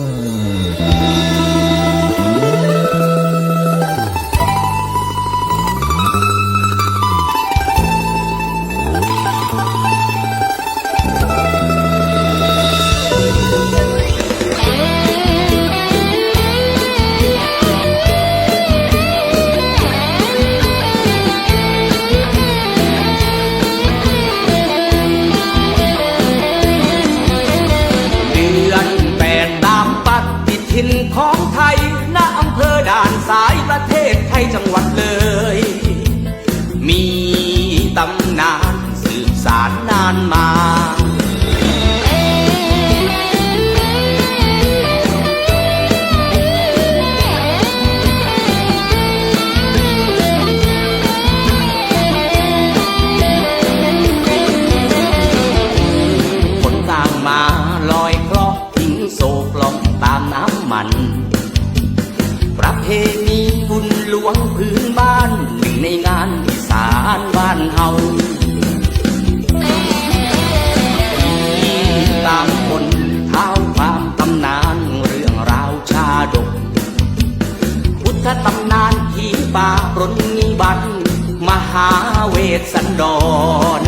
เเทศไทยจังหวัดเลย มีตำนานสืบสารนานมาคนต่างมาลอยเคราะห์ทิ้งโศกลงตามน้ำมันประเพณี ญหลวงพื้นบ้านหนึ่งในงานอีสานบ้านเฮาตามคนเท้าความตำนานเรื่องราวชาดก พุทธตำนานผีป่าปรนนิบัติมหาเวสสันดร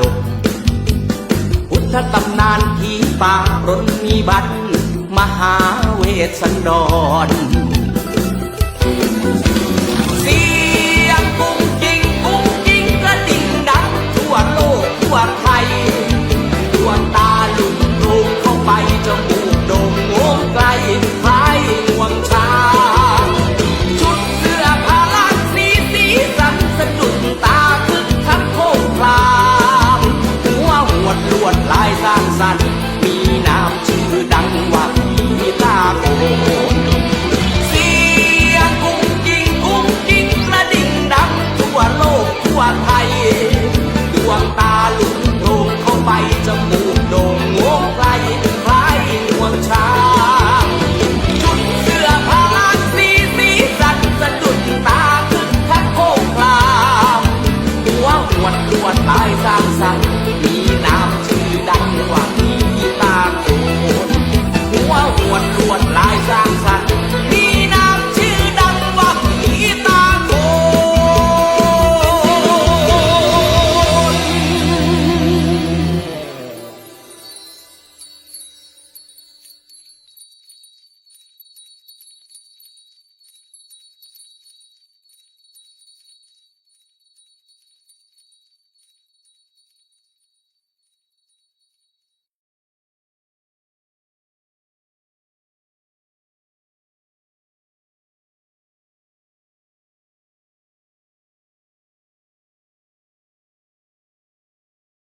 ดก พุทธตำนานที่ป่ารนมีบันมหาเวสสันดร